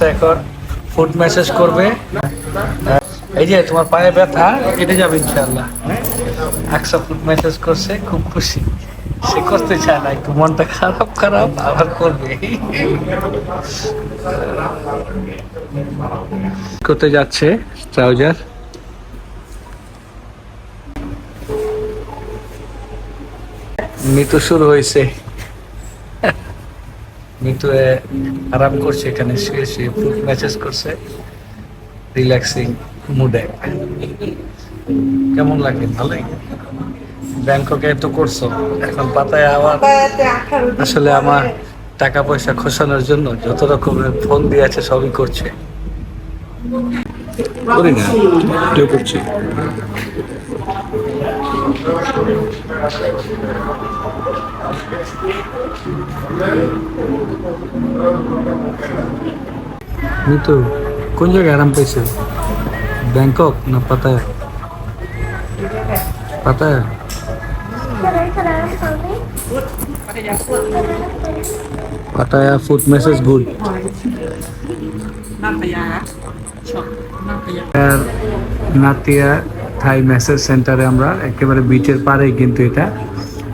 আকসা এখন food message করবে। এই যে তোমার পায়ে ব্যথা, কেটে যাবে ইনশাল্লাহ ফুড মেসেজ করছে, খুব খুশি। সে করতে চায় না, একটু মনটা খারাপ খারাপ, আবার করবে। করতে যাচ্ছে ট্রাউজার। মৃত্যু শুরু হয়েছে। মৃত্যু এ, আরাম করছে এখানে শুয়ে শুয়ে ফুড মেসেজ করছে। রিল্যাক্সিং মুডে কেমন লাগে? ভালোই? ব্যাংককে তো করছ। এখন পাতায় আবার আসলে আমার টাকা পয়সা খসানোর জন্য যত রকমের ফোন দিয়ে আছে সবই করছে। করি না কেউ করছি মৃত্যু কোন জায়গায় আরাম পেয়েছে ব্যাংকক না পাতায় পাতায় পাতায়া ফুড মেসেজ গুড আর নাতিয়া থাই ম্যাসেজ সেন্টারে আমরা একেবারে বিচের পাড়েই কিন্তু এটা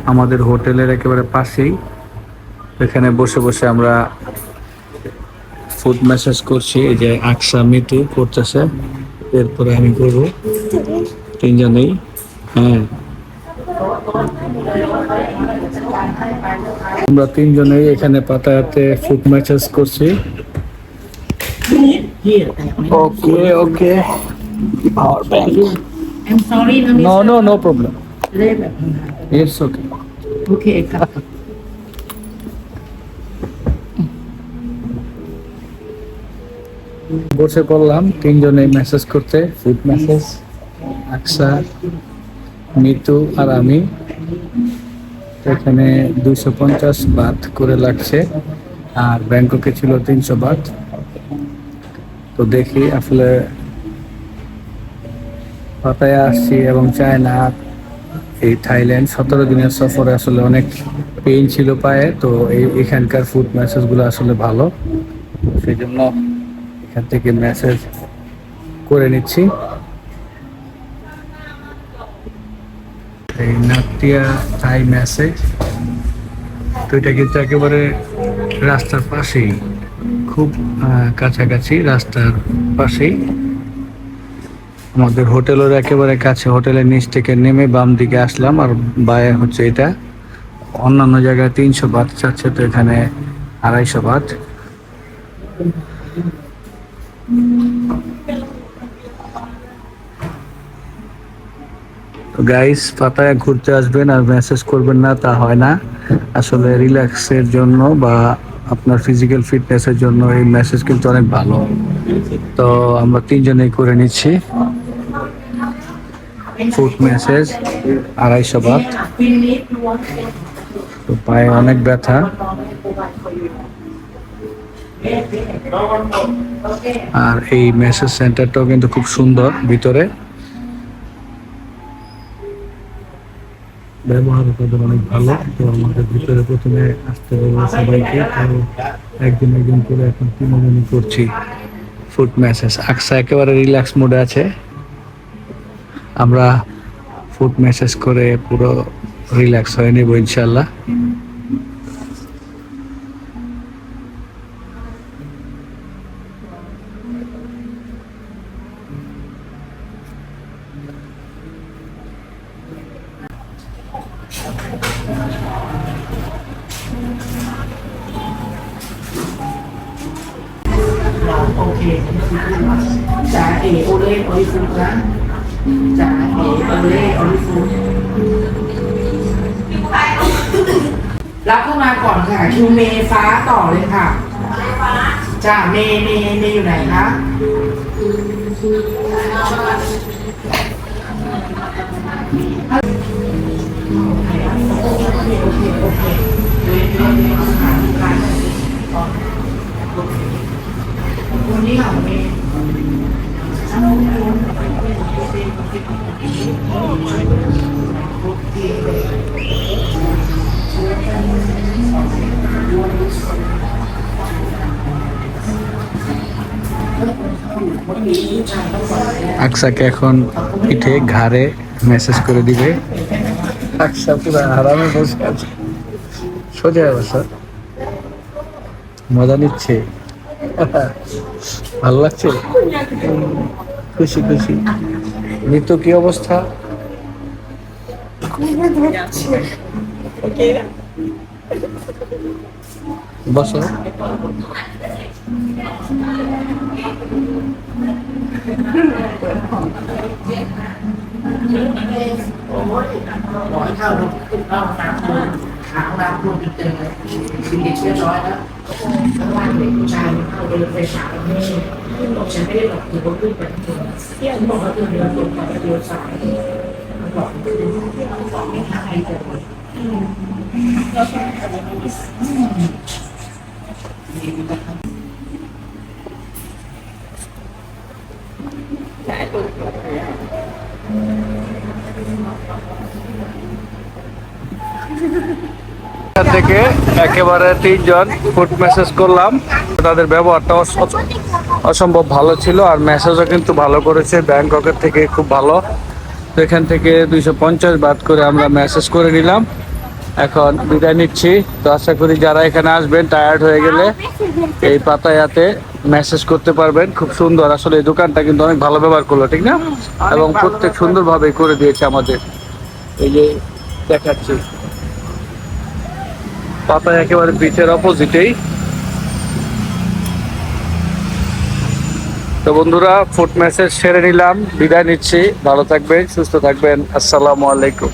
আমাদের হোটেলের একেবারে পাশেই এখানে বসে বসে আমরা ফুড ম্যাসেজ করছি এই যে আকসা মিতু করতেছে এরপরে আমি করব তিনজনেই হ্যাঁ আমরা তিনজনেই এখানে পাতাতে ফুড ম্যাসেজ করছি okay okay power bank I'm sorry, No, no, no problem. It's okay. Okay, বসে পড়লাম তিনজনে মেসেজ করতে ফুড মেসেজ আকসা মিতু আর আমি। এখানে দুশো পঞ্চাশ বাদ করে লাগছে আর ব্যাংককে ছিল তিনশো বাদ তো দেখি আসলে পাতায় আসছি এবং চায়না এই থাইল্যান্ড সতেরো দিনের সফরে আসলে অনেক পেইন ছিল পায়ে, তো এই এখানকার ফুড ম্যাসেজগুলো আসলে ভালো। সেই জন্য এখান থেকে মেসেজ করে নিচ্ছি। এই নাতিয়া থাই ম্যাসেজ তো এটা কিন্তু একেবারে রাস্তার পাশেই, খুব কাছাকাছি রাস্তার পাশেই। আমাদের হোটেলের একেবারে কাছে হোটেলের নিচ থেকে নেমে বাম দিকে আসলাম আর বায়ে হচ্ছে এটা। অন্যান্য জায়গায় তিনশো বাত চাচ্ছে তো এখানে আড়াইশো বাত গাইস পাতায় ঘুরতে আসবেন আর মেসেজ করবেন না, তা হয় না। আসলে রিল্যাক্সের জন্য বা আপনার ফিজিক্যাল ফিটনেসের জন্য এই মেসেজ কিন্তু অনেক ভালো। তো আমরা তিনজনেই করে নিচ্ছি। ফুড মেসেজ আড়াইশো বাদ তো পায়ে অনেক ব্যথা। আর এই মেসেজ সেন্টারটাও কিন্তু খুব সুন্দর ভিতরে। ব্যবহার তাদের অনেক ভালো। তো আমাদের ভিতরে প্রথমে আসতে বলব সবাইকে। তো একদিন একদিন করে এখন তিনজনই করছি। ফুড মেসেজ আকসা একেবারে রিল্যাক্স মোডে আছে। আমরা ফুড ম্যাসেজ করে পুরো রিল্যাক্স হয়ে নেব ইনশাল্লাহ। จ๋าเอ๋เอเล่ออริฟูรับเข้ามาก่อนค่ะ คิวเมฟ้าต่อเลยค่ะจ้าเมเมเมอยู่ไหนคะโอเคโอเคโอเค আকসাকে এখন পিঠে ঘাড়ে মেসেজ করে দিবে। আকসা পুরো আরামে বসে আছে। সোজা বসা। মজা নিচ্ছে। ভালো লাগছে? খুশি খুশি। নিতু কি অবস্থা? বসো ฉันไม่ได้บอกถือว่าขึ้นเป็นตัวที่อันบอกว่าตัวเดียวตัวกับตัวสายบอกคือที่เราบอกไม่ทำอะไรเลย থেকে একেবারে তিনজন ফুড মেসেজ করলাম। তাদের ব্যবহারটা অস- অস- অসম্ভব ভালো ছিল আর মেসেজও কিন্তু ভালো করেছে। ব্যাংককের থেকে খুব ভালো। তো এখান থেকে দুইশো পঞ্চাশ বাদ করে আমরা মেসেজ করে নিলাম। এখন বিদায় নিচ্ছি। তো আশা করি যারা এখানে আসবেন টায়ার্ড হয়ে গেলে এই পাতায়াতে মেসেজ করতে পারবেন। খুব সুন্দর। আসলে এই দোকানটা কিন্তু অনেক ভালো ব্যবহার করল, ঠিক না? এবং প্রত্যেক সুন্দরভাবে করে দিয়েছে আমাদের। এই যে দেখাচ্ছি। পাতায় একেবারে বিচের অপোজিটেই তো বন্ধুরা ফুড মেসেজ সেরে নিলাম। বিদায় নিচ্ছি। ভালো থাকবেন, সুস্থ থাকবেন। আসসালামু আলাইকুম।